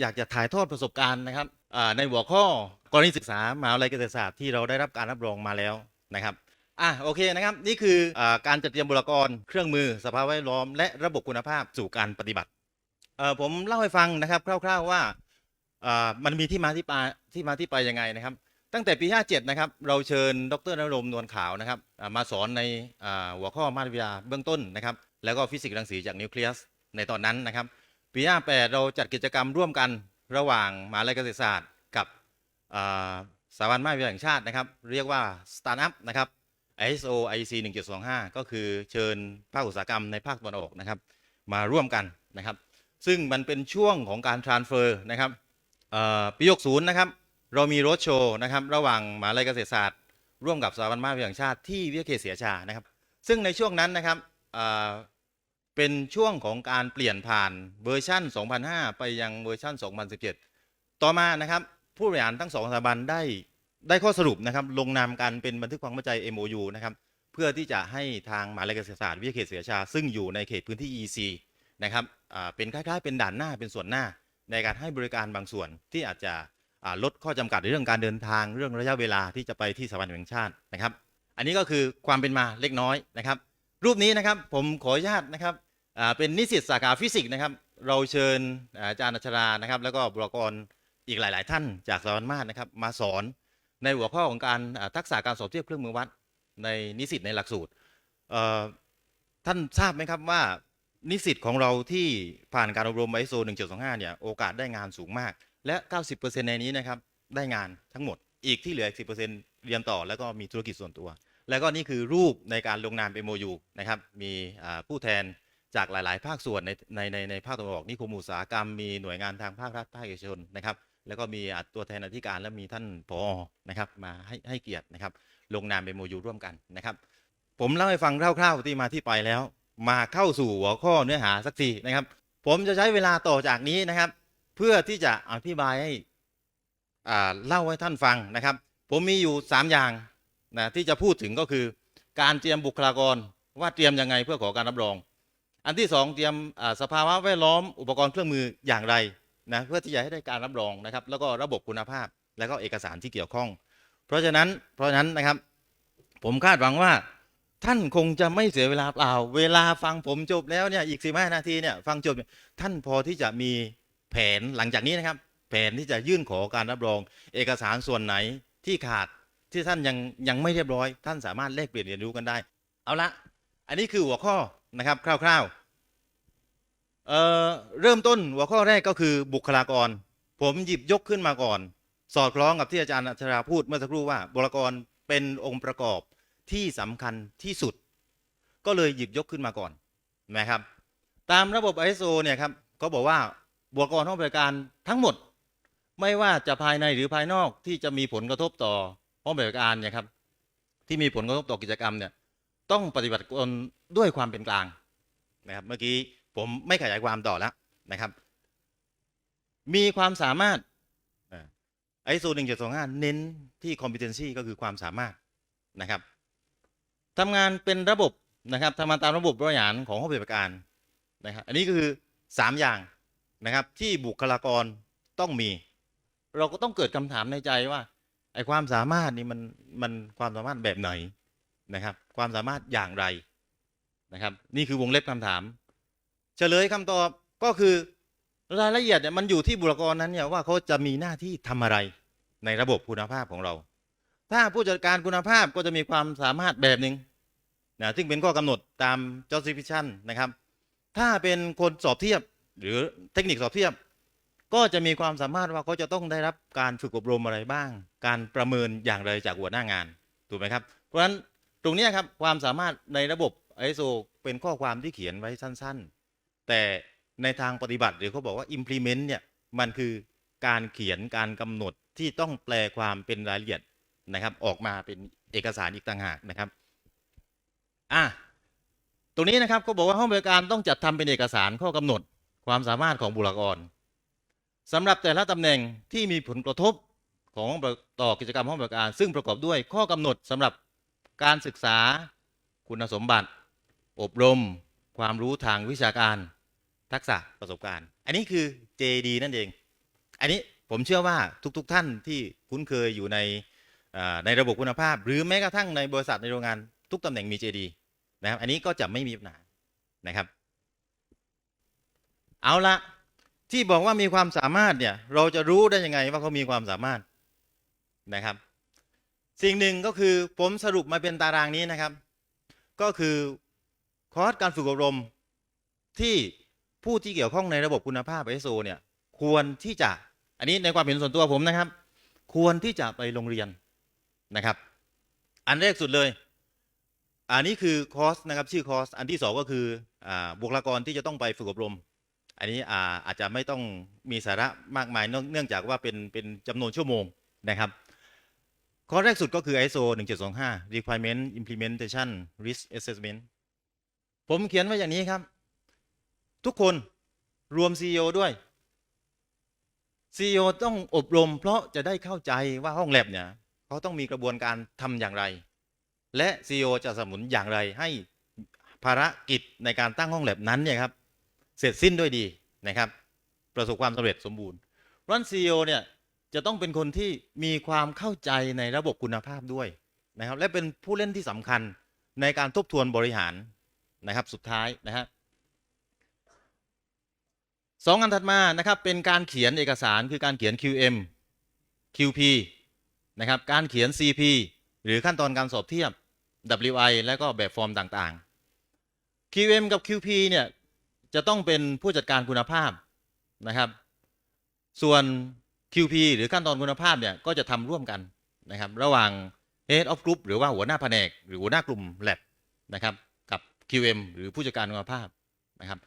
อยากจะถ่ายทอดประสบการณ์นะครับในหัวข้อกรณีศึกษามหาวิทยาลัยเกษตรศาสตร์ที่เราได้รับการรับรองมาแล้วนะครับอะโอเคนะครับนี่คืออการจัดเตรียมบุรกรเครื่องมือสภาพแวดล้อม และระบบคุณภาพสู่การปฏิบัติผมเล่าให้ฟังนะครับคร่าว ๆว่ามันมีที่มาที่ไปที่มาที่ไปยังไงนะครับ ตั้งแต่ปี 57 นะครับ เราเชิญดรนรงค์นวลขาวนะครับมาสอนในหัวข้อมาตรวิทยาเบื้องต้นนะครับ แล้วก็ฟิสิกส์รังสีจากนิวเคลียสในตอนนั้นนะครับ ปี58เราจัดกิจกรรมร่วมกันระหว่างมหาวิทยาลัยเกษตรศาสตร์ กับสถาบันมาตรวิทยาแห่งชาตินะครับ เรียกว่าสตาร์ทอัพนะครับ ISO IEC 1725 ก็คือเชิญภาคอุตสาหกรรมในภาคตะวันออกนะครับ มาร่วมกันนะครับ ซึ่งมันเป็นช่วงของการ transfer นะครับเอ่อปี60นะครับ เรามีรถโชว์นะครับ ระหว่างมหาวิทยาลัยเกษตรศาสตร์ ร่วมกับสถาบันมาตรวิทยาแห่งชาติที่วิทยาเขตเสียชานะครับ ซึ่งในช่วงนั้นนะครับ เป็นช่วงของการเปลี่ยนผ่านเวอร์ชัน2005 ไปยังเวอร์ชัน2017 ต่อมานะครับ ผู้บริหารทั้งสองสถาบันได้ได้ข้อสรุปนะครับลงนามกันเป็นบันทึกความเข้าใจ MOU นะครับเพื่อที่จะให้ทางมหาวิทยาลัยเกษตรศาสตร์วิทยาเขตเสียชา ซึ่งอยู่ในเขตพื้นที่ EC นะครับเป็นคล้ายๆ เป็นด่านหน้าเป็นส่วนหน้า ในการให้บริการบางส่วนที่อาจจะลดข้อจำกัดในเรื่องการเดินทางเรื่องระยะเวลาที่จะไปที่สถาบันแห่งชาตินะครับ อันนี้ก็คือความเป็นมาเล็กน้อยนะครับ รูปนี้นะครับผมขออนุญาตนะครับ เป็นนิสิตสาขาฟิสิกส์นะครับ เราเชิญอาจารย์อัชรานะครับ แล้วก็บุคลากรอีกหลาย ๆ ท่านจากสถาบันมาศนะครับ มาสอนในหัวข้อของการทักษะการสอบเทียบเครื่องมือวัดในนิสิตในหลักสูตรท่านทราบไหมครับว่านิสิตของเราที่ผ่านการอบรม ISO 1725 เนี่ย โอกาสได้งานสูงมาก และ 90%ในนี้นะครับ ได้งานทั้งหมด อีกที่เหลืออีก 10%เรียนต่อแล้วก็มีธุรกิจส่วนตัว แล้วก็นี่คือรูปในการลงนาม MOU นะครับ มีผู้แทน จากหลาย ๆ ภาคส่วนในในในในภาคตะวันออกนิคมอุตสาหกรรมมีหน่วยงานทางภาครัฐภาคเอกชนนะครับแล้วก็มีตัวแทนอธิการและมีท่านผอนะครับมาให้ให้เกียรตินะครับ ลงนาม MOU ร่วมกันนะครับ ผมเล่าให้ฟังคร่าวๆที่มาที่ไปแล้ว มาเข้าสู่หัวข้อเนื้อหาสักทีนะครับ ผมจะใช้เวลาต่อจากนี้นะครับ เพื่อที่จะอธิบายให้เล่าให้ท่านฟังนะครับ ผมมีอยู่ 3 อย่างนะที่จะพูดถึงก็คือ การเตรียมบุคลากรว่าเตรียมยังไงเพื่อขอการรับรอง อันที่สองเตรียมสภาวะแวดล้อมอุปกรณ์เครื่องมืออย่างไรนะเพื่อที่จะให้ได้การรับรองนะครับ แล้วก็ระบบคุณภาพแล้วก็เอกสารที่เกี่ยวข้อง เพราะฉะนั้นเพราะฉะนั้นนะครับ ผมคาดหวังว่า ท่านคงจะไม่เสียเวลาเปล่า เวลาฟังผมจบแล้วเนี่ยอีกสิบห้านาทีเนี่ยฟังจบท่านพอที่จะมีแผนหลังจากนี้นะครับ แผนที่จะยื่นขอการรับรอง เอกสารส่วนไหนที่ขาดที่ท่านยังยังไม่เรียบร้อย ท่านสามารถแลกเปลี่ยนเรียนรู้กันได้ เอาละอันนี้คือหัวข้อ นะครับ คร่าวๆเเริ่มต้นหัวข้อแรกก็คือบุคลากร ผมหยิบยกขึ้นมาก่อน สอดคล้องกับที่อาจารย์อัชราพูดเมื่อสักครู่ว่า บุคลากรเป็นองค์ประกอบที่สำคัญที่สุด ก็เลยหยิบยกขึ้นมาก่อนนะครับ ตามระบบ ISO เนี่ยครับเขาบอกว่าบุคลากรห้องบริการทั้งหมด ไม่ว่าจะภายในหรือภายนอกที่จะมีผลกระทบต่อห้องบริการเนี่ยครับที่มีผลกระทบต่อกิจกรรมเนี่ย ต้องปฏิบัติตนด้วยความเป็นกลางนะครับ เมื่อกี้ผมไม่ขยายความต่อแล้วนะครับ มีความสามารถไอโซหนึ่งเจ็ดสองห้าเน้นที่ competency ก็คือความสามารถนะครับทำงานเป็นระบบนะครับทำงานตามระบบบริหารของห้องปฏิบัติการนะครับ อันนี้ก็คือสามอย่างนะครับที่บุคลากรต้องมี เราก็ต้องเกิดคำถามในใจว่าไอ้ความสามารถนี่มันมันความสามารถแบบไหน นะครับ ความสามารถอย่างไรนะครับ นี่คือวงเล็บคำถาม เฉลยคำตอบก็คือรายละเอียดเนี่ยมันอยู่ที่บุคลากรนั้นเนี่ยว่าเขาจะมีหน้าที่ทำอะไรในระบบคุณภาพของเรา ถ้าผู้จัดการคุณภาพก็จะมีความสามารถแบบหนึ่งนะซึ่งเป็นข้อกำหนดตาม justification นะครับ ถ้าเป็นคนสอบเทียบหรือเทคนิคสอบเทียบ ก็จะมีความสามารถว่าเขาจะต้องได้รับการฝึกอบรมอะไรบ้าง การประเมินอย่างไรจากหัวหน้างานถูกไหมครับ เพราะฉะนั้น ตรงนี้ครับความสามารถในระบบ ISO เป็นข้อความที่เขียนไว้สั้นๆ แต่ในทางปฏิบัติหรือเขาบอกว่า implement เนี่ยมันคือการเขียนการกำหนดที่ต้องแปลความเป็นรายละเอียดนะครับ ออกมาเป็นเอกสารอีกต่างหากนะครับอะตรงนี้นะครับเขาบอกว่าห้องบริการต้องจัดทำเป็นเอกสารข้อกำหนดความสามารถของบุคลากรสำหรับแต่ละตำแหน่งที่มีผลกระทบของต่อกิจกรรมห้องบริการ ซึ่งประกอบด้วยข้อกำหนดสำหรับ การศึกษาคุณสมบัติ อบรม ความรู้ทางวิชาการ ทักษะประสบการณ์ อันนี้คือ JD นั่นเอง อันนี้ผมเชื่อว่าทุกๆทท่านที่คุ้นเคยอยู่ในในระบบคุณภาพ หรือแม้กระทั่งในบริษัทในโรงงานทุกตำแหน่งมี JD นะครับ อันนี้ก็จะไม่มีปัญหานะครับ เอาละที่บอกว่ามีความสามารถเนี่ย เราจะรู้ได้ยังไงว่าเขามีความสามารถนะครับ สิ่งหนึ่งก็คือผมสรุปมาเป็นตารางนี้นะครับ ก็คือคอร์สการฝึกอบรมที่ผู้ที่เกี่ยวข้องในระบบคุณภาพ ISO เนี่ยควรที่จะอันนี้ในความเห็นส่วนตัวผมนะครับ ควรที่จะไปโรงเรียนนะครับ อันแรกสุดเลย อันนี้คือคอร์สนะครับชื่อคอร์สอันที่สองก็คืออบุคลากรที่จะต้องไปฝึกอบรม อันนี้อาอาจจะไม่ต้องมีสาระมากมายเนื่องจากว่าเป็นเป็นจำนวนชั่วโมงนะครับ ข้อแรกสุดก็คือ ISO 1725 Requirement Implementation Risk Assessment ผมเขียนไว้อย่างนี้ครับ ทุกคนรวม CEO ด้วย CEO ต้องอบรม เพราะจะได้เข้าใจว่าห้องแลบเนี่ยเขาต้องมีกระบวนการทำอย่างไร และ CEO จะสนุนอย่างไรให้ภารกิจในการตั้งห้องแลบนั้นเนี่ยครับ เสร็จสิ้นด้วยดีนะครับ ประสบความสำเร็จสมบูรณ์รันซีอเนี่ย จะต้องเป็นคนที่มีความเข้าใจในระบบคุณภาพด้วยนะครับ และเป็นผู้เล่นที่สำคัญในการทบทวนบริหารนะครับสุดท้ายนะฮะสองอันถัดมานะครับเป็นการเขียนเอกสารคือการเขียน QM QP นะครับการเขียน CP หรือขั้นตอนการสอบเทียบ WI และก็แบบฟอร์มต่างๆ QM กับ QP เนี่ยจะต้องเป็นผู้จัดการคุณภาพนะครับ ส่วน QP หรือขั้นตอนคุณภาพเนี่ยก็จะทำร่วมกันนะครับ ระหว่าง Head of Group หรือว่าหัวหน้าแผนก หรือหัวหน้ากลุ่ม Lab นะครับกับ QM หรือผู้จัดการคุณภาพนะครับ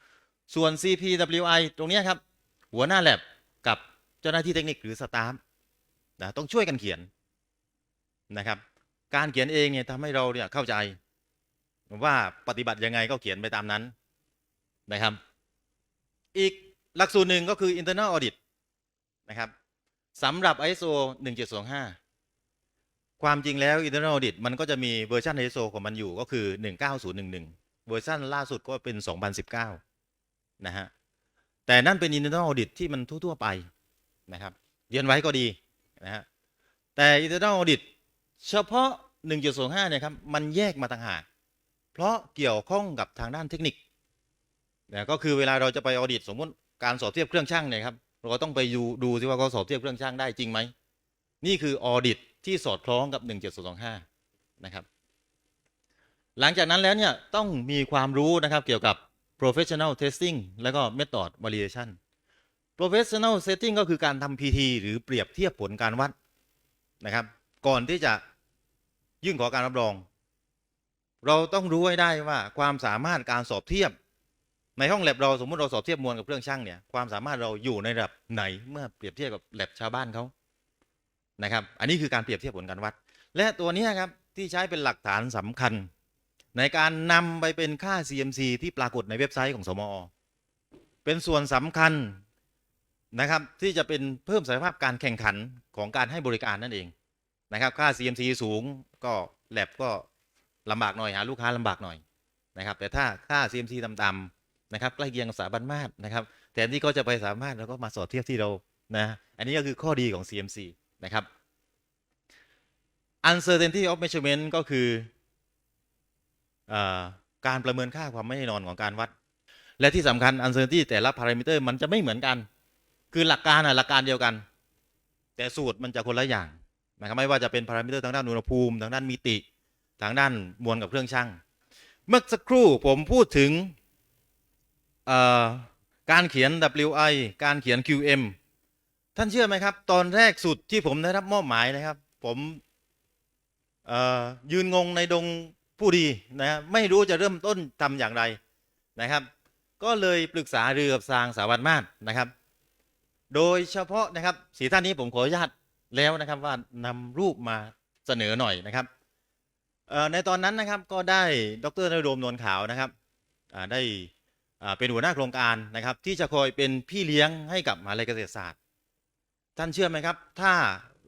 ส่วน CPWI ตรงนี้ครับ หัวหน้า Lab กับเจ้าหน้าที่เทคนิคหรือสตาฟนะต้องช่วยกันเขียนนะครับ การเขียนเองเนี่ยทำให้เราเนี่ยเข้าใจ ว่าปฏิบัติยังไงก็เขียนไปตามนั้นนะครับ อีกหลักสูตรหนึ่งก็คือ internal audit นะครับ สำหรับ ISO 1725 ความจริงแล้ว internal audit มันก็จะมีเวอร์ชัน ISO ของมันอยู่ก็คือ 19011 เวอร์ชันล่าสุดก็เป็น 2019 นะฮะ แต่นั่นเป็น internal audit ที่มันทั่ว ๆ ไปนะครับเรียนไว้ก็ดีนะฮะ แต่ internal audit เฉพาะ 1.25 เนี่ยครับ มันแยกมาต่างหาก เพราะเกี่ยวข้องกับทางด้านเทคนิคนะก็คือเวลาเราจะไปออดิต สมมติการสอบเทียบเครื่องช่างเนี่ยครับ เราก็ต้องไปดูดูซิว่าเขาสอบเทียบเครื่องช่างได้จริงไหม นี่คือออดิตที่สอดคล้องกับ1.225 นะครับ หลังจากนั้นแล้วเนี่ยต้องมีความรู้นะครับเกี่ยวกับ professional testing แล้วก็ method validation professional setting ก็คือการทำ PT หรือเปรียบเทียบผลการวัดนะครับ ก่อนที่จะยื่นขอการรับรอง เราต้องรู้ให้ได้ว่าความสามารถการสอบเทียบ ในห้องแลบเราสมมติเราสอบเทียบมวลกับเครื่องช่างเนี่ยความสามารถเราอยู่ในระดับไหนเมื่อเปรียบเทียบกับแลบชาวบ้านเขานะครับ อันนี้คือการเปรียบเทียบผลการวัด และตัวนี้ครับที่ใช้เป็นหลักฐานสำคัญ ในการนำไปเป็นค่า CMC ที่ปรากฏในเว็บไซต์ของสมอ เป็นส่วนสำคัญนะครับ ที่จะเป็นเพิ่มศักยภาพการแข่งขันของการให้บริการนั่นเองนะครับ ค่า CMC สูงก็แลบก็ลำบากหน่อยหาลูกค้าลำบากหน่อยนะครับ แต่ถ้าค่า CMC ต่ำๆ นะครับใกล้เคียงกับสถาบันมาตรนะครับแทนที่เขาจะไปสามารถแล้วก็มาสอบเทียบที่เรานะอันนี้ก็คือข้อดีของ CMC นะครับ uncertainty of measurement ก็คืออการประเมินค่าความไม่แน่นอนของการวัด และที่สำคัญ uncertainty แต่ละ parameter มันจะไม่เหมือนกัน คือหลักการอะหลักการเดียวกัน แต่สูตรมันจะคนละอย่างนะครับไม่ว่าจะเป็น parameter ทางด้านอุณหภูมิ ทางด้านมิติ ทางด้านมวลกับเครื่องช่างเมื่อสักครู่ผมพูดถึง การเขียน WI การเขียน QM ท่านเชื่อไหมครับ ตอนแรกสุดที่ผมได้รับมอบหมายนะครับ ผมยืนงงในดงผู้ดีนะฮะไม่รู้จะเริ่มต้นทำอย่างไรนะครับ ก็เลยปรึกษาเรือกับทางสาวัตมาศนะครับ โดยเฉพาะนะครับสีท่านนี้ผมขออนุญาตแล้วนะครับว่านำรูปมาเสนอหน่อยนะครับในตอนนั้นนะครับก็ได้ดรนรดมนวลขาวนะครับได้ เป็นหัวหน้าโครงการนะครับ ที่จะคอยเป็นพี่เลี้ยงให้กับมหาลัยเกษตรศาสตร์ ท่านเชื่อไหมครับ ถ้า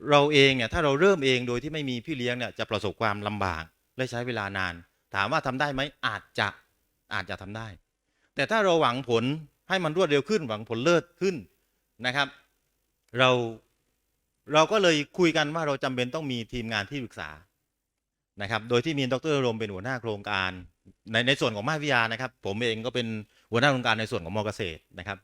เราเองเนี่ยถ้าเราเริ่มเองโดยที่ไม่มีพี่เลี้ยงเนี่ยจะประสบความลำบากและใช้เวลานาน ถามว่าทำได้ไหมอาจจะอาจจะทำได้ แต่ถ้าเราหวังผลให้มันรวดเร็วขึ้นหวังผลเลิศขึ้นนะครับ เราเราก็เลยคุยกันว่าเราจำเป็นต้องมีทีมงานที่ปรึกษานะครับ โดยที่มีดรรมเป็นหัวหน้าโครงการในในส่วนของมหาวิทยานะครับ ผมเองก็เป็น หัวหน้าโครงการในส่วนของมอเกษตรนะครับ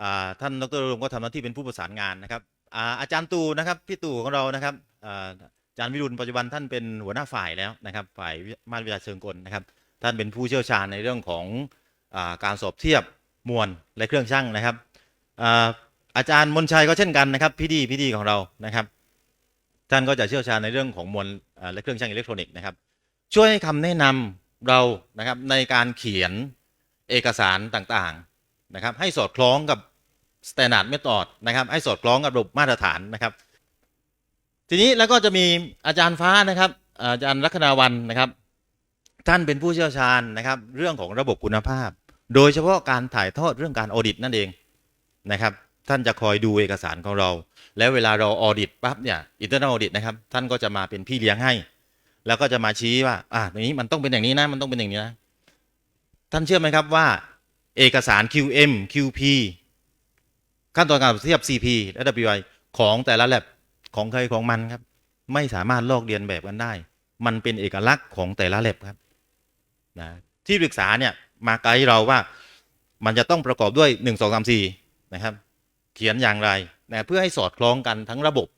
อ่าท่านดรรมก็ทำหน้าที่เป็นผู้ประสานงานนะครับอาอาจารย์ตู่นะครับพี่ตู่ของเรานะครับอาจารย์วิรุณปัจจุบันท่านเป็นหัวหน้าฝ่ายแล้วนะครับฝ่ายมหาวิทยาเชิงกลนะครับท่านเป็นผู้เชี่ยวชาญในเรื่องของอาการสอบเทียบมวลและเครื่องชั่งนะครับอาอาจารย์มนชัยก็เช่นกันนะครับพี่ดีพี่ดีของเรานะครับท่านก็จะเชี่ยวชาญในเรื่องของมวลและเครื่องชั่งอิเล็กทรอนิกส์นะครับช่วยให้คำแนะนำเรานะครับในการเขียน เอกสารต่างๆนะครับ ให้สอดคล้องกับ standard method นะครับให้สอดคล้องกับระบบมาตรฐานนะครับ ทีนี้แล้วก็จะมีอาจารย์ฟ้านะครับ อาจารย์ลัคนาวันนะครับ ท่านเป็นผู้เชี่ยวชาญนะครับ เรื่องของระบบคุณภาพ โดยเฉพาะการถ่ายทอดเรื่องการออดิตนั่นเองนะครับ ท่านจะคอยดูเอกสารของเรา แล้วเวลาเราออดิตปั๊บเนี่ยอินเตอร์เน็ตออดิตนะครับท่านก็จะมาเป็นพี่เลี้ยงให้ แล้วก็จะมาชี้ว่าอ่าตรงนี้มันต้องเป็นอย่างนี้นะมันต้องเป็นอย่างนี้นะ ท่านเชื่อไหมครับว่าเอกสาร QM QP ขั้นตอนการเทียบ CP และ WI ของแต่ละแลบของใครของมันครับ ไม่สามารถลอกเรียนแบบกันได้ มันเป็นเอกลักษณ์ของแต่ละแลบครับนะที่ปรึกษาเนี่ยมาไกด์เราว่ามันจะต้องประกอบด้วย 1 2 3 4นะครับ เขียนอย่างไรนะเพื่อให้สอดคล้องกันทั้งระบบ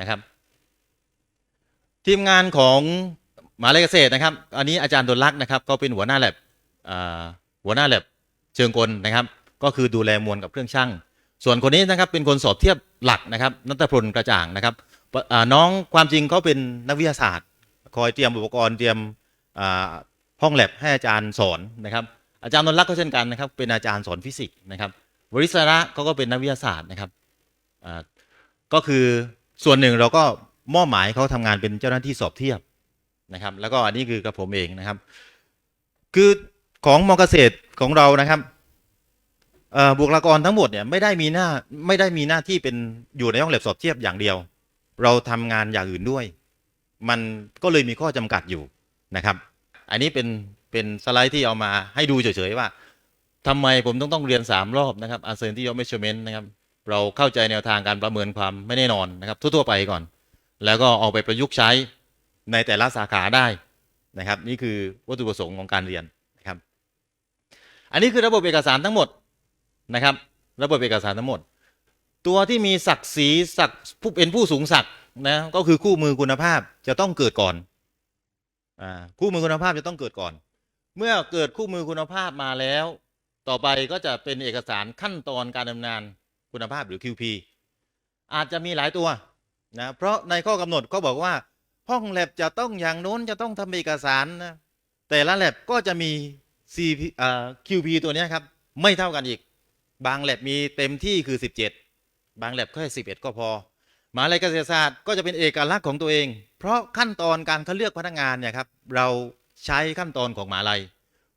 นะครับ ทีมงานของมหาลัยเกษตรนะครับ อันนี้อาจารย์ดลลักษณ์นะครับ ก็เป็นหัวหน้าแลบ หัวหน้าแลบเชิงกลนะครับ ก็คือดูแลมวลกับเครื่องช่าง ส่วนคนนี้นะครับเป็นคนสอบเทียบหลักนะครับนัตพลกระจ่างนะครับน้องความจริงเขาเป็นนักวิทยาศาสตร์ คอยเตรียมอุปกรณ์เตรียมห้องแลบให้อาจารย์สอนนะครับ อาจารย์นนท์รักษ์ก็เช่นกันนะครับ เป็นอาจารย์สอนฟิสิกส์นะครับวริศระเขาก็เป็นนักวิทยาศาสตร์นะครับก็คือส่วนหนึ่งเราก็มอบหมายเขาทำงานเป็นเจ้าหน้าที่สอบเทียบนะครับ แล้วก็อันนี้คือกับผมเองนะครับ คือ ของมอเกษตรของเรานะครับบุคลากรทั้งหมดเนี่ยไม่ได้มีหน้าไม่ได้มีหน้าที่เป็นอยู่ในห้องแลบสอบเทียบอย่างเดียว เราทำงานอย่างอื่นด้วย มันก็เลยมีข้อจำกัดอยู่นะครับ อันนี้เป็นเป็นสไลด์ที่เอามาให้ดูเฉยๆว่าทำไมผมต้องต้องเรียน 3 รอบนะครับ uncertainty of measurement นะครับเราเข้าใจแนวทางการประเมินความไม่แน่นอนนะครับทั่วๆไปก่อน แล้วก็เอาไปประยุกต์ใช้ในแต่ละสาขาได้นะครับ นี่คือวัตถุประสงค์ของการเรียน อันนี้คือระบบเอกสารทั้งหมดนะครับ ระบบเอกสารทั้งหมด ตัวที่มีศักดิ์ศรีศักดิ์ผู้เป็นผู้สูงศักดิ์นะก็คือคู่มือคุณภาพจะต้องเกิดก่อนอ่าคู่มือคุณภาพจะต้องเกิดก่อน เมื่อเกิดคู่มือคุณภาพมาแล้ว ต่อไปก็จะเป็นเอกสารขั้นตอนการดำเนินคุณภาพหรือ QP อาจจะมีหลายตัวนะเพราะในข้อกำหนดเขาบอกว่าห้องแลบจะต้องอย่างโน้นจะต้องทำเอกสารนะแต่ละแลบก็จะมี CP อ่า QP ตัวเนี้ยครับ ไม่เท่ากันอีก บางแลบมีเต็มที่คือ 17 บางแลบแค่11 ก็พอมหาลัยเกษตรศาสตร์ก็จะเป็นเอกลักษณ์ของตัวเอง เพราะขั้นตอนการคัดเลือกพนักงานเนี่ยครับเราใช้ขั้นตอนของมหาลัย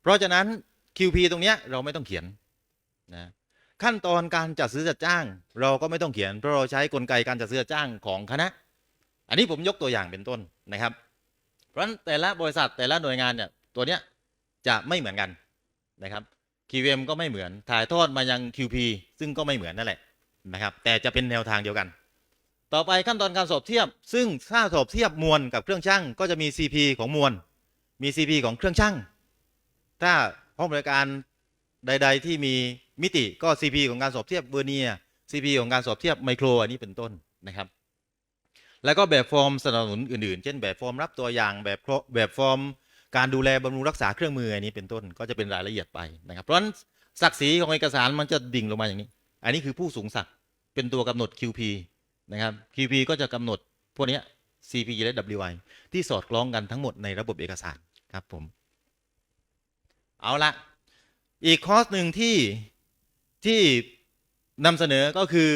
เพราะฉะนั้น QP ตรงเนี้ยเราไม่ต้องเขียนนะขั้นตอนการจัดซื้อจัดจ้าง เราก็ไม่ต้องเขียน เพราะเราใช้กลไกการจัดซื้อจัดจ้างของคณะ อันนี้ผมยกตัวอย่างเป็นต้นนะครับ เพราะฉะนั้นแต่ละบริษัทแต่ละหน่วยงานเนี่ยตัวเนี้ย จะไม่เหมือนกันนะครับ QM ก็ไม่เหมือนถ่ายทอดมายัง QP ซึ่งก็ไม่เหมือนนั่นแหละนะครับแต่จะเป็นแนวทางเดียวกัน ต่อไปขั้นตอนการสอบเทียบ ซึ่งถ้าสอบเทียบมวลกับเครื่องช่างก็จะมี CP ของมวลมี CP ของเครื่องช่างถ้าห้องบริการใด ๆ ที่มีมิติก็ CP ของการสอบเทียบเบอร์เนีย CP ของการสอบเทียบไมโครอันนี้เป็นต้นนะครับ แล้วก็แบบฟอร์มสนับสนุนอื่นๆ เช่นแบบฟอร์มรับตัวอย่างแบบแบบฟอร์ม การดูแลบำรุงรักษาเครื่องมืออันนี้เป็นต้นก็จะเป็นรายละเอียดไปนะครับ เพราะฉะนั้นศักดิ์ศรีของเอกสารมันจะดิ่งลงมาอย่างนี้ อันนี้คือผู้สูงศักดิ์เป็นตัวกำหนด QP นะครับ QP ก็จะกำหนดพวกนี้ CP และ WI ที่สอดคล้องกันทั้งหมดในระบบเอกสารครับผม เอาละอีกคอร์สหนึ่งที่ที่นำเสนอก็คือ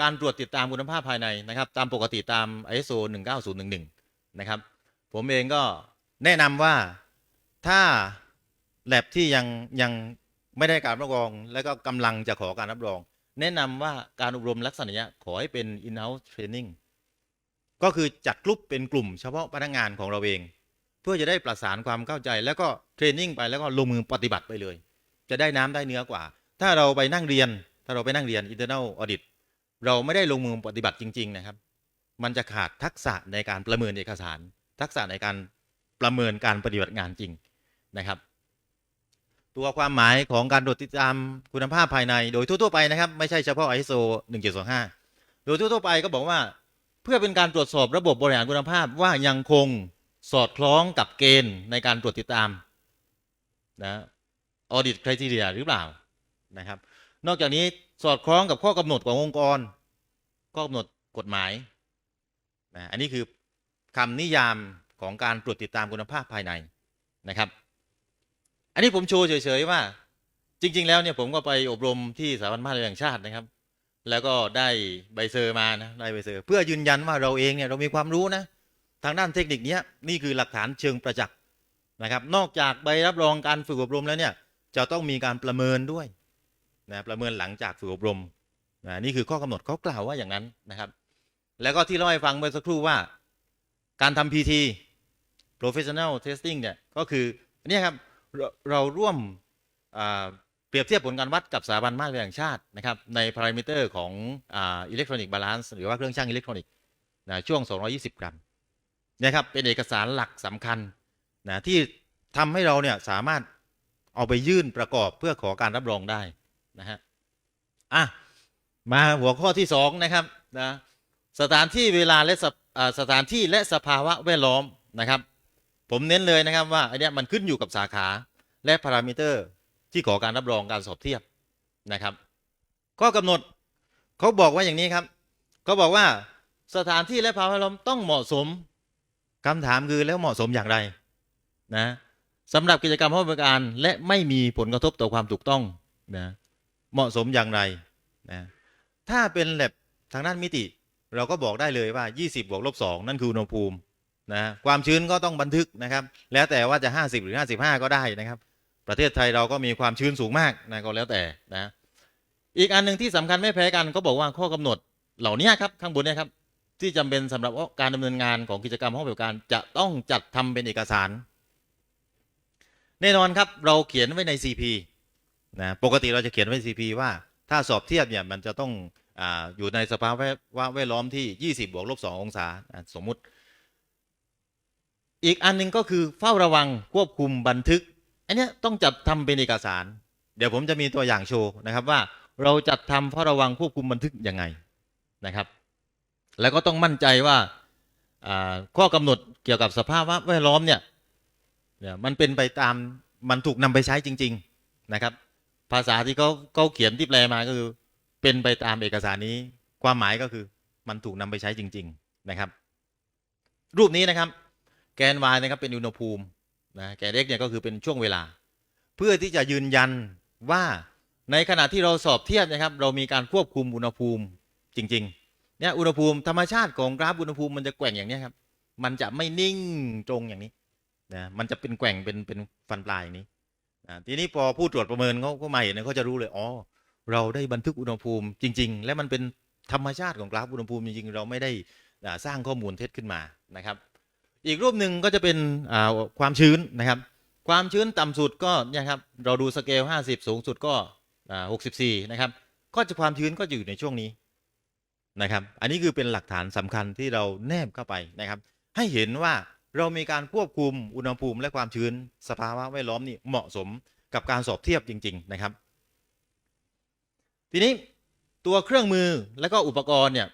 การตรวจติดตามคุณภาพภายในนะครับ ตามปกติตาม ISO 19011 นะครับ ผมเองก็ แนะนำว่าถ้าแลบที่ยังยังไม่ได้การรับรอง และก็กำลังจะขอการรับรอง แนะนำว่าการอบรมลักษณะนี้ขอให้เป็น in-house training ก็คือจัดกลุ่มเป็นกลุ่มเฉพาะพนักงานของเราเอง เพื่อจะได้ประสานความเข้าใจ แล้วก็เทรนนิ่งไปแล้วก็ลงมือปฏิบัติไปเลย จะได้น้ำได้เนื้อกว่า ถ้าเราไปนั่งเรียน ถ้าเราไปนั่งเรียน internal audit เราไม่ได้ลงมือปฏิบัติจริง ๆ นะครับ มันจะขาดทักษะในการประเมินเอกสาร ทักษะในการ ประเมินการปฏิบัติงานจริงนะครับ ตัวความหมายของการตรวจติดตามคุณภาพภายในโดยทั่วๆไปนะครับ ไม่ใช่เฉพาะ ISO 1725 โดยทั่วๆไปก็บอกว่า เพื่อเป็นการตรวจสอบระบบบริหารคุณภาพว่ายังคงสอดคล้องกับเกณฑ์ในการตรวจติดตามนะ audit criteria หรือเปล่านะครับ นอกจากนี้สอดคล้องกับข้อกำหนดขององค์กร ข้อกำหนดกฎหมายนะอันนี้คือคำนิยาม ของการตรวจติดตามคุณภาพภายในนะครับ อันนี้ผมโชว์เฉยๆว่า จริง ๆ แล้วเนี่ยผมก็ไปอบรมที่สถาบันมาตรฐานแห่งชาตินะครับ แล้วก็ได้ใบเซอร์มานะได้ใบเซอร์เพื่อยืนยันว่าเราเองเนี่ยเรามีความรู้นะทางด้านเทคนิคนี้นี่คือหลักฐานเชิงประจักษ์นะครับ นอกจากใบรับรองการฝึกอบรมแล้วเนี่ยจะต้องมีการประเมินด้วยนะประเมินหลังจากฝึกอบรมนะนี่คือข้อกำหนดเขากล่าวว่าอย่างนั้นนะครับ แล้วก็ที่เล่าให้ฟังเมื่อสักครู่ว่า การทำ PT professional testing เนี่ยก็คือเนี่ยครับเราเราร่วมเปรียบเทียบผลการวัดกับสถาบันมาตรฐานแห่งชาตินะครับในพารามิเตอร์ของอิเล็กทรอนิกส์บาลานซ์หรือว่าเครื่องช่างอิเล็กทรอนิกส์นะช่วง 220 กรัมเนี่ยครับเป็นเอกสารหลักสำคัญนะที่ทำให้เราเนี่ยสามารถเอาไปยื่นประกอบเพื่อขอการรับรองได้นะฮะอะมาหัวข้อที่สองนะครับนะสถานที่เวลาและสภอ่าสถานที่และสภาวะแวดล้อมนะครับ ผมเน้นเลยนะครับว่าอันนี้มันขึ้นอยู่กับสาขาและพารามิเตอร์ที่ขอการรับรองการสอบเทียบนะครับ ข้อกำหนดเขาบอกว่าอย่างนี้ครับเขาบอกว่าสถานที่และภาวะแวดล้อมต้องเหมาะสมคำถามคือแล้วเหมาะสมอย่างไรนะสำหรับกิจกรรมห้องบริการและไม่มีผลกระทบต่อความถูกต้องนะเหมาะสมอย่างไรนะถ้าเป็นแลบทางด้านมิติ เราก็บอกได้เลยว่า 20บวกลบ2นั่นคืออุณหภูมิ นะความชื้นก็ต้องบันทึกนะครับ แล้วแต่ว่าจะ 50 หรือ 55 ก็ได้นะครับ ประเทศไทยเราก็มีความชื้นสูงมากนะก็แล้วแต่นะอีกอันหนึ่งที่สำคัญไม่แพ้กันก็บอกว่าข้อกำหนดเหล่านี้ครับข้างบนเนี่ยครับที่จำเป็นสำหรับการดำเนินงานของกิจกรรมห้องปฏิบัติการจะต้องจัดทำเป็นเอกสาร แน่นอนครับเราเขียนไว้ใน CP นะปกติเราจะเขียนไว้ใน CP ว่าถ้าสอบเทียบเนี่ยมันจะต้องออยู่ในสภาวะแวดล้อมที่ 20 บวกลบ2องศาสมมุติ อีกอันหนึงก็คือเฝ้าระวังควบคุมบันทึก อันนี้ต้องจัดทำเป็นเอกสาร เดี๋ยวผมจะมีตัวอย่างโชว์นะครับว่าเราจัดทำเฝ้าระวังควบคุมบันทึกยังไงนะครับ แล้วก็ต้องมั่นใจว่าข้อกำหนดเกี่ยวกับสภาพแวดล้อมเนี่ยเนี่ยมันเป็นไปตามมันถูกนำไปใช้จริง ๆนะครับ ภาษาที่เขาเขาเขียนที่แปลมาก็คือเป็นไปตามเอกสารนี้ ความหมายก็คือมันถูกนำไปใช้จริง ๆนะครับ รูปนี้นะครับ แกน y นะครับเป็นอุณหภูมินะแกน x เนี่ยก็คือเป็นช่วงเวลา เพื่อที่จะยืนยันว่าในขณะที่เราสอบเทียบนะครับ เรามีการควบคุมอุณหภูมิจริงๆเนี่ยอุณหภูมิธรรมชาติของกราฟอุณหภูมิมันจะแกว่งอย่างนี้ครับมันจะไม่นิ่งตรงอย่างนี้นะมันจะเป็นแกว่งเป็นเป็นฟันปลายอย่างนี้นะทีนี้พอผู้ตรวจประเมินเขาก็มาเห็นเนี่ยเขาจะรู้เลยอ๋อเราได้บันทึกอุณหภูมิจริง ๆ และมันเป็นธรรมชาติของกราฟอุณหภูมิจริงๆ เราไม่ได้สร้างข้อมูลเท็จขึ้นมานะครับ อีกรูปหนึ่งก็จะเป็นความชื้นนะครับ ความชื้นต่ำสุดก็เนี่ยครับเราดูสเกล 50 สูงสุดก็ 64 นะครับ ก็จะความชื้นก็อยู่ในช่วงนี้นะครับ อันนี้คือเป็นหลักฐานสำคัญที่เราแนบเข้าไปนะครับ ให้เห็นว่าเรามีการควบคุมอุณหภูมิและความชื้นสภาวะแวดล้อมนี่เหมาะสมกับการสอบเทียบจริง ๆ นะครับ ทีนี้ตัวเครื่องมือและก็อุปกรณ์เนี่ย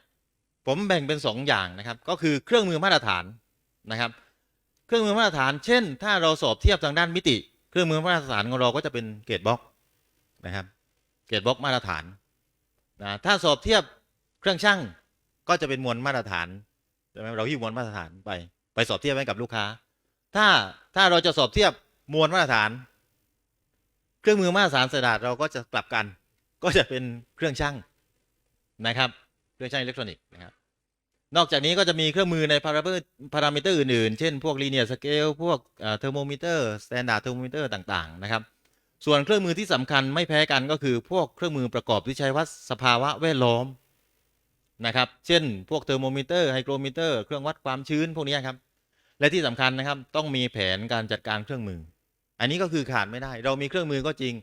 ผมแบ่งเป็นสองอย่างนะครับ ก็คือเครื่องมือมาตรฐาน นะครับ เครื่องมือมาตรฐาน เช่น ถ้าเราสอบเทียบทางด้านมิติ เครื่องมือมาตรฐานของเราก็จะเป็นเกรดบล็อกนะครับเกรดบล็อกมาตรฐานนะถ้าสอบเทียบเครื่องช่างก็จะเป็นมวลมาตรฐานใช่ไหมเราหิ้วมวลมาตรฐานไป ไปสอบเทียบให้กับลูกค้า ถ้าถ้าเราจะสอบเทียบมวลมาตรฐาน เครื่องมือมาตรฐานสแตนดาดเราก็จะกลับกัน ก็จะเป็นเครื่องช่างนะครับ เครื่องช่างอิเล็กทรอนิกส์นะครับ นอกจากนี้ก็จะมีเครื่องมือในพารามิเตอร์พารามิเตอร์อื่นๆ เช่นพวก linear scale พวกเทอร์โมมิเตอร์ standard thermometer ต่างๆนะครับ ส่วนเครื่องมือที่สำคัญไม่แพ้กันก็คือพวกเครื่องมือประกอบที่ใช้วัดสภาวะแวดล้อมนะครับ เช่น พวกเทอร์โมมิเตอร์ไฮโกรมิเตอร์เครื่องวัดความชื้นพวกนี้ครับ และที่สำคัญนะครับต้องมีแผนการจัดการเครื่องมือ อันนี้ก็คือขาดไม่ได้ เรามีเครื่องมือก็จริง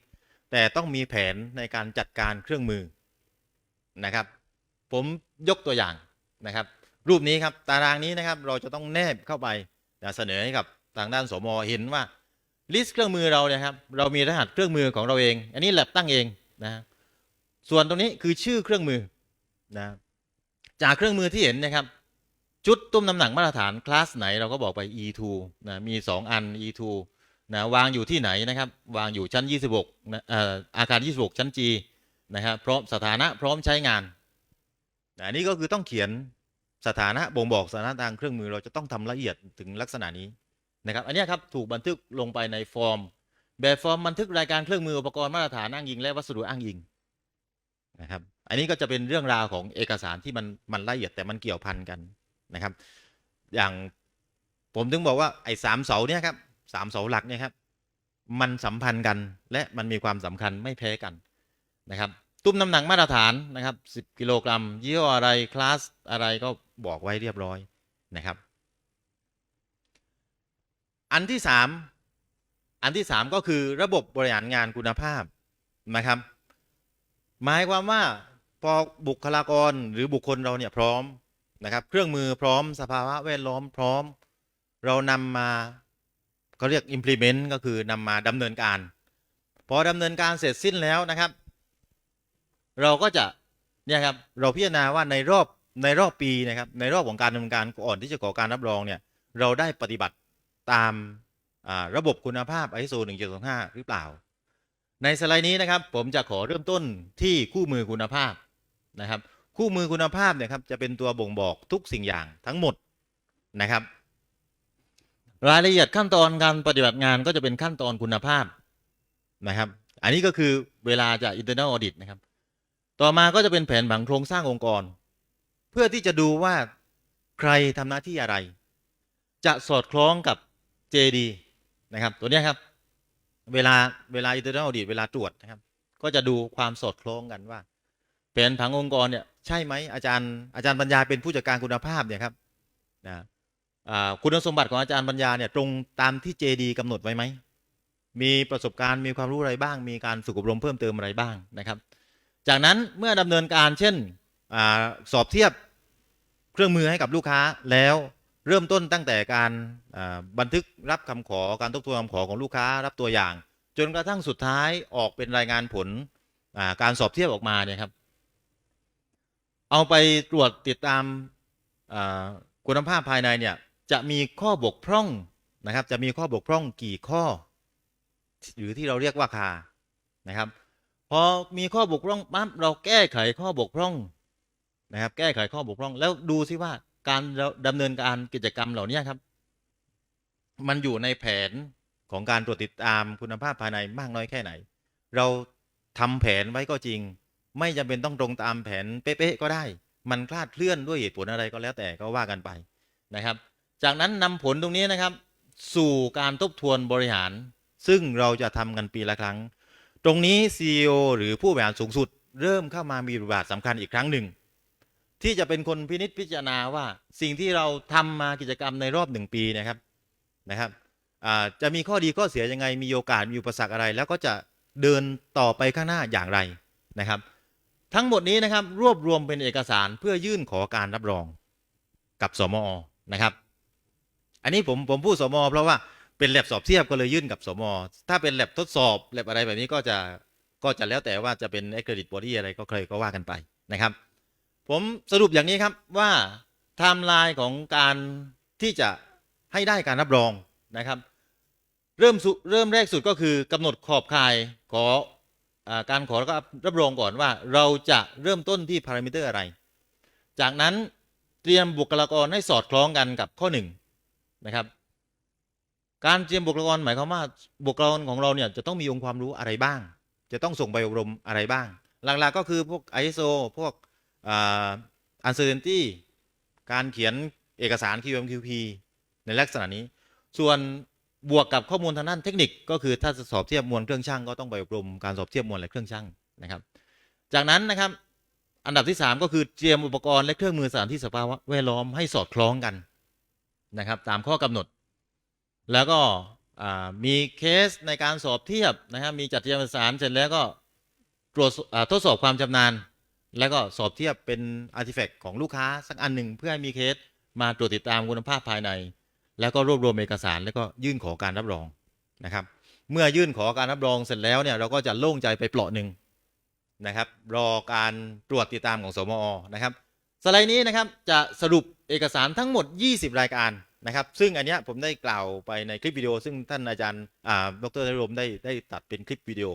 แต่ต้องมีแผนในการจัดการเครื่องมือนะครับ ผมยกตัวอย่างนะครับ รูปนี้ครับตารางนี้นะครับเราจะต้องแนบเข้าไปเสนอให้กับทางด้านสมอเห็นว่าลิสต์เครื่องมือเราเนี่ยครับเรามีรหัสเครื่องมือของเราเอง อันนี้แลบตั้งเองนะส่วนตรงนี้คือชื่อเครื่องมือนะจากเครื่องมือที่เห็นนะครับชุดตุ้มน้ำหนักมาตรฐานคลาสไหนเราก็บอกไป E2 นะมี 2 อัน E2 นะวางอยู่ที่ไหนนะครับ วางอยู่ชั้น 26นะเอ่ออาคาร 26 ชั้น G นะครับพร้อมสถานะพร้อมใช้งานนะอันนี้ก็คือต้องเขียน สถานะบ่งบอกสถานะทางเครื่องมือเราจะต้องทำละเอียดถึงลักษณะนี้นะครับ อันนี้ครับถูกบันทึกลงไปในฟอร์ม แบบฟอร์มบันทึกรายการเครื่องมืออุปกรณ์มาตรฐานอ้างอิง และวัสดุอ้างอิงนะครับ อันนี้ก็จะเป็นเรื่องราวของเอกสารที่มันมันละเอียดแต่มันเกี่ยวพันกันนะครับ อย่างผมถึงบอกว่าไอ้สามเสาเนี่ยครับสามเสาหลักเนี่ยครับมันสัมพันธ์กันและมันมีความสำคัญไม่แพ้กันนะครับ ตุ้มน้ำหนักมาตรฐานนะครับ 10 กิโลกรัมยี่ห้ออะไรคลาสอะไรก็บอกไว้เรียบร้อยนะครับ อันที่สามอันที่สามก็คือระบบบริหารงานคุณภาพนะครับ หมายความว่าพอบุคลากรหรือบุคคลเราเนี่ยพร้อมนะครับ เครื่องมือพร้อมสภาวะแวดล้อมพร้อม เรานำมาเขาเรียก implement ก็คือนำมาดำเนินการ พอดำเนินการเสร็จสิ้นแล้วนะครับ เราก็จะเนี่ยครับเราพิจารณาว่าในรอบในรอบปีนะครับในรอบของการดำเนินการก่อนที่จะขอการรับรองเนี่ยเราได้ปฏิบัติตามาระบบคุณภาพ ISO 1725 หรือเปล่า ในสไลด์นี้นะครับ ผมจะขอเริ่มต้นที่คู่มือคุณภาพนะครับ คู่มือคุณภาพเนี่ยครับจะเป็นตัวบ่งบอกทุกสิ่งอย่างทั้งหมดนะครับ รายละเอียดขั้นตอนการปฏิบัติงานก็จะเป็นขั้นตอนคุณภาพนะครับ อันนี้ก็คือเวลาจะ internal audit นะครับ ต่อมาก็จะเป็นแผนผังโครงสร้างองค์กร เพื่อที่จะดูว่าใครทำหน้าที่อะไร จะสอดคล้องกับ JD นะครับ ตัวนี้ครับ เวลาเวลา internal audit เวลาตรวจนะครับ ก็จะดูความสอดคล้องกันว่า แผนผังองค์กรเนี่ยใช่ไหมอาจารย์อาจารย์ปัญญาเป็นผู้จัดการคุณภาพเนี่ยครับนะคุณสมบัติของอาจารย์ปัญญาเนี่ยตรงตามที่ JD กำหนดไว้ไหมมีประสบการณ์มีความรู้อะไรบ้าง มีการฝึกอบรมเพิ่มเติมอะไรบ้างนะครับ จากนั้นเมื่อดำเนินการเช่นอสอบเทียบเครื่องมือให้กับลูกค้าแล้วเริ่มต้นตั้งแต่การบันทึกรับคำขอการทบทวนคำขอของลูกค้ารับตัวอย่าง จนกระทั่งสุดท้ายออกเป็นรายงานผลาการสอบเทียบออกมาเนี่ยครับ เอาไปตรวจติดตามาคุณภาพภายในเนี่ยจะมีข้อบกพร่องนะครับ จะมีข้อบกพร่องกี่ข้อ หรือที่เราเรียกว่าคานะครับ พอมีข้อบกพร่องปั๊บเราแก้ไขข้อบกพร่องนะครับ แก้ไขข้อบกพร่อง แล้วดูซิว่าการเราดำเนินการกิจกรรมเหล่านี้ครับ มันอยู่ในแผนของการตรวจติดตามคุณภาพภายในมากน้อยแค่ไหน เราทำแผนไว้ก็จริง ไม่จำเป็นต้องตรงตามแผนเป๊ะๆก็ได้ มันคลาดเคลื่อนด้วยเหตุผลอะไรก็แล้วแต่ก็ว่ากันไปนะครับ จากนั้นนำผลตรงนี้นะครับ สู่การทบทวนบริหาร ซึ่งเราจะทำกันปีละครั้ง ตรงนี้ CEO หรือผู้บริหารสูงสุด เริ่มเข้ามามีบทบาทสำคัญอีกครั้งหนึ่ง ที่จะเป็นคนพินิจพิจารณาว่าสิ่งที่เราทำมากิจกรรมในรอบหนึ่งปีนะครับนะครับจะมีข้อดีข้อเสียยังไงมีโอกาสมีอุปสรรคอะไร แล้วก็จะเดินต่อไปข้างหน้าอย่างไรนะครับ ทั้งหมดนี้นะครับรวบรวมเป็นเอกสารเพื่อยื่นขอการรับรองกับสมอนะครับ อันนี้ผมผมพูดสมอเพราะว่า เป็นแลบสอบเทียบก็เลยยื่นกับสมอถ้าเป็นแลบทดสอบแลบอะไรแบบนี้ก็จะก็จะแล้วแต่ว่าจะเป็น accredit body อะไรก็เคยก็ว่ากันไปนะครับ ผมสรุปอย่างนี้ครับว่าไทม์ไลน์ของการที่จะให้ได้การรับรองนะครับ เริ่มสุเริ่มแรกสุดก็คือกำหนดขอบข่ายขออาการขอรับรับรองก่อนว่า เราจะเริ่มต้นที่พารามิเตอร์อะไร จากนั้นเตรียมบุคลากรให้สอดคล้องกันกับข้อหนึ่งนะครับ การเตรียมบุคลากรหมายความว่าบุคลากรของเราเนี่ยจะต้องมีองค์ความรู้อะไรบ้าง จะต้องส่งไปอบรมอะไรบ้าง หลักๆก็คือพวก ISO พวกอ่า uncertainty การเขียนเอกสาร QMQP ในลักษณะนี้ ส่วนบวกกับข้อมูลทางด้านเทคนิคก็คือถ้าสอบเทียบมวลเครื่องช่างก็ต้องไปอบรมการสอบเทียบมวลและเครื่องช่างนะครับ จากนั้นนะครับอันดับที่ 3 ก็คือเตรียมอุปกรณ์และเครื่องมือสถานที่สภาวะแวดล้อมให้สอดคล้องกันนะครับตามข้อกำหนด แล้วก็มีเคสในการสอบเทียบนะครับมีจัดเตรียมเอกสารเสร็จแล้วก็ตรวจทดสอบความชำนาญ แล้วก็สอบเทียบเป็นอาร์ติแฟกต์ของลูกค้าสักอันหนึ่งเพื่อให้มีเคสมาตรวจติดตามคุณภาพภายใน แล้วก็รวบรวมเอกสารแล้วก็ยื่นขอการรับรองนะครับ เมื่อยื่นขอการรับรองเสร็จแล้วเนี่ยเราก็จะโล่งใจไปเปลาะหนึ่งนะครับ รอการตรวจติดตามของสมอนะครับ สไลด์นี้นะครับจะสรุปเอกสารทั้งหมด 20 รายการ นะครับ ซึ่งอันเนี้ยผมได้กล่าวไปในคลิปวิดีโอ ซึ่งท่านอาจารย์อ่าดรธรมได้ได้ตัดเป็นคลิปวิดีโอ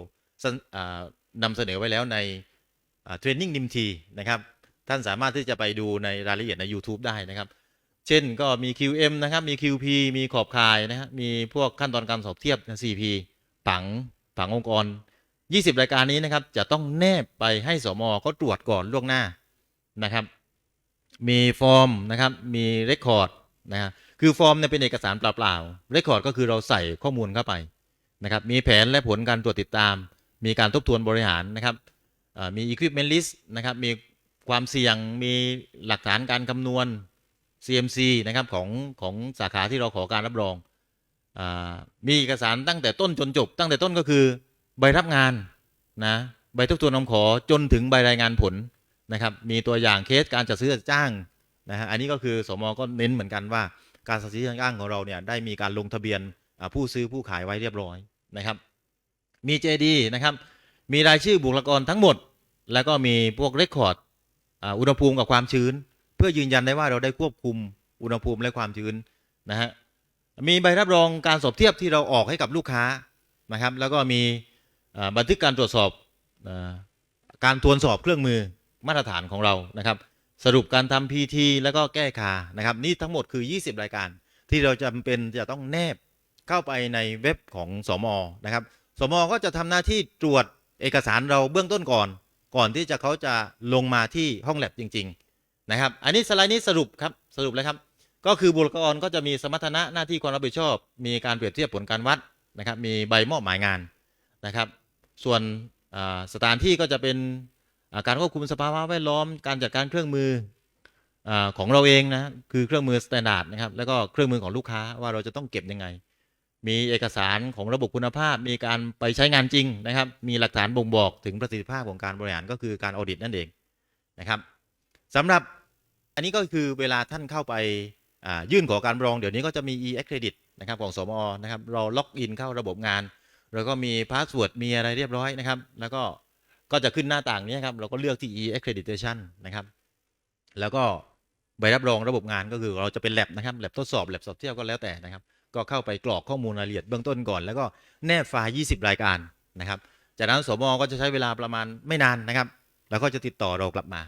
นำเสนอไว้แล้วในเทรนนิ่งนิมทีนะครับ ท่านสามารถที่จะไปดูในรายละเอียดใน YouTube ได้นะครับ เช่นก็มี QM นะครับ มี QP มีขอบคายนะฮะมีพวกขั้นตอนการสอบเทียบนะ CP ผังผังองค์กร 20 รายการนี้นะครับ จะต้องแนบไปให้สมเขาตรวจก่อนล่วงหน้านะครับ มีฟอร์มนะครับ มีเรคคอร์ดนะฮะ คือฟอร์มเนี่ยเป็นเอกสารเปล่าๆเรคคอร์ดก็คือเราใส่ข้อมูลเข้าไปนะครับ มีแผนและผลการตรวจติดตาม มีการทบทวนบริหารนะครับมี equipment list นะครับ มีความเสี่ยง มีหลักฐานการคำนวณ CMC นะครับของของสาขาที่เราขอการรับรองอมีเอกสารตั้งแต่ต้นจนจบ ตั้งแต่ต้นก็คือใบรับงานนะใบทบทวนคำขอจนถึงใบรายงานผลนะครับ มีตัวอย่างเคสการจัดซื้อจัดจ้างนะฮะอันนี้ก็คือสมอก็เน้นเหมือนกันว่า การจัดซื้อจัดจ้างของเราเนี่ยได้มีการลงทะเบียนผู้ซื้อผู้ขายไว้เรียบร้อยนะครับ มี JD นะครับ มีรายชื่อบุคลากรทั้งหมด แล้วก็มีพวกเรคคอร์ดอุณหภูมิกับความชื้น เพื่อยืนยันได้ว่าเราได้ควบคุมอุณหภูมิและความชื้นนะฮะมีใบรับรองการสอบเทียบที่เราออกให้กับลูกค้านะครับ แล้วก็มีบันทึกการตรวจสอบอการทวนสอบเครื่องมือมาตรฐานของเรานะครับ สรุปการทำ PT แล้วก็แก้คานะครับ นี่ทั้งหมดคือ 20 รายการ ที่เราจำเป็นจะต้องแนบเข้าไปในเว็บของสมอนะครับสมอก็จะทำหน้าที่ตรวจเอกสารเราเบื้องต้นก่อน ก่อนที่จะเขาจะลงมาที่ห้องแลบจริง ๆ นะครับ อันนี้สไลด์นี้สรุปครับสรุปเลยครับ ก็คือบุคลากรก็จะมีสมรรถนะหน้าที่ความรับผิดชอบ มีการเปรียบเทียบผลการวัดนะครับ มีใบมอบหมายงานนะครับ ส่วนอ่าสถานที่ก็จะเป็น การควบคุมสภาวะแวดล้อม การจัดการเครื่องมืออของเราเองนะคือเครื่องมือสแตนดาร์ดนะครับแล้วก็เครื่องมือของลูกค้าว่าเราจะต้องเก็บยังไง มีเอกสารของระบบคุณภาพ มีการไปใช้งานจริงนะครับ มีหลักฐานบ่งบอกถึงประสิทธิภาพของการบริหารก็คือการออดิตนั่นเองนะครับสำหรับอันนี้ก็คือเวลาท่านเข้าไปยื่นขอการรับรอง เดี๋ยวนี้ก็จะมี e credit นะครับของสมอนะครับเราล็อกอินเข้าระบบงาน แล้วก็มีพาสเวิร์ดมีอะไรเรียบร้อยนะครับ แล้วก็ ก็จะขึ้นหน้าต่างนี้ครับ เราก็เลือกที่ e-accreditation นะครับ แล้วก็ใบรับรองระบบงานก็คือเราจะเป็น lab นะครับ lab ทดสอบ lab สอบเทียบก็แล้วแต่นะครับ ก็เข้าไปกรอกข้อมูลรายละเอียดเบื้องต้นก่อน แล้วก็แนบไฟล์ 20 รายการนะครับ จากนั้นสมอก็จะใช้เวลาประมาณไม่นานนะครับ แล้วก็จะติดต่อเรากลับมา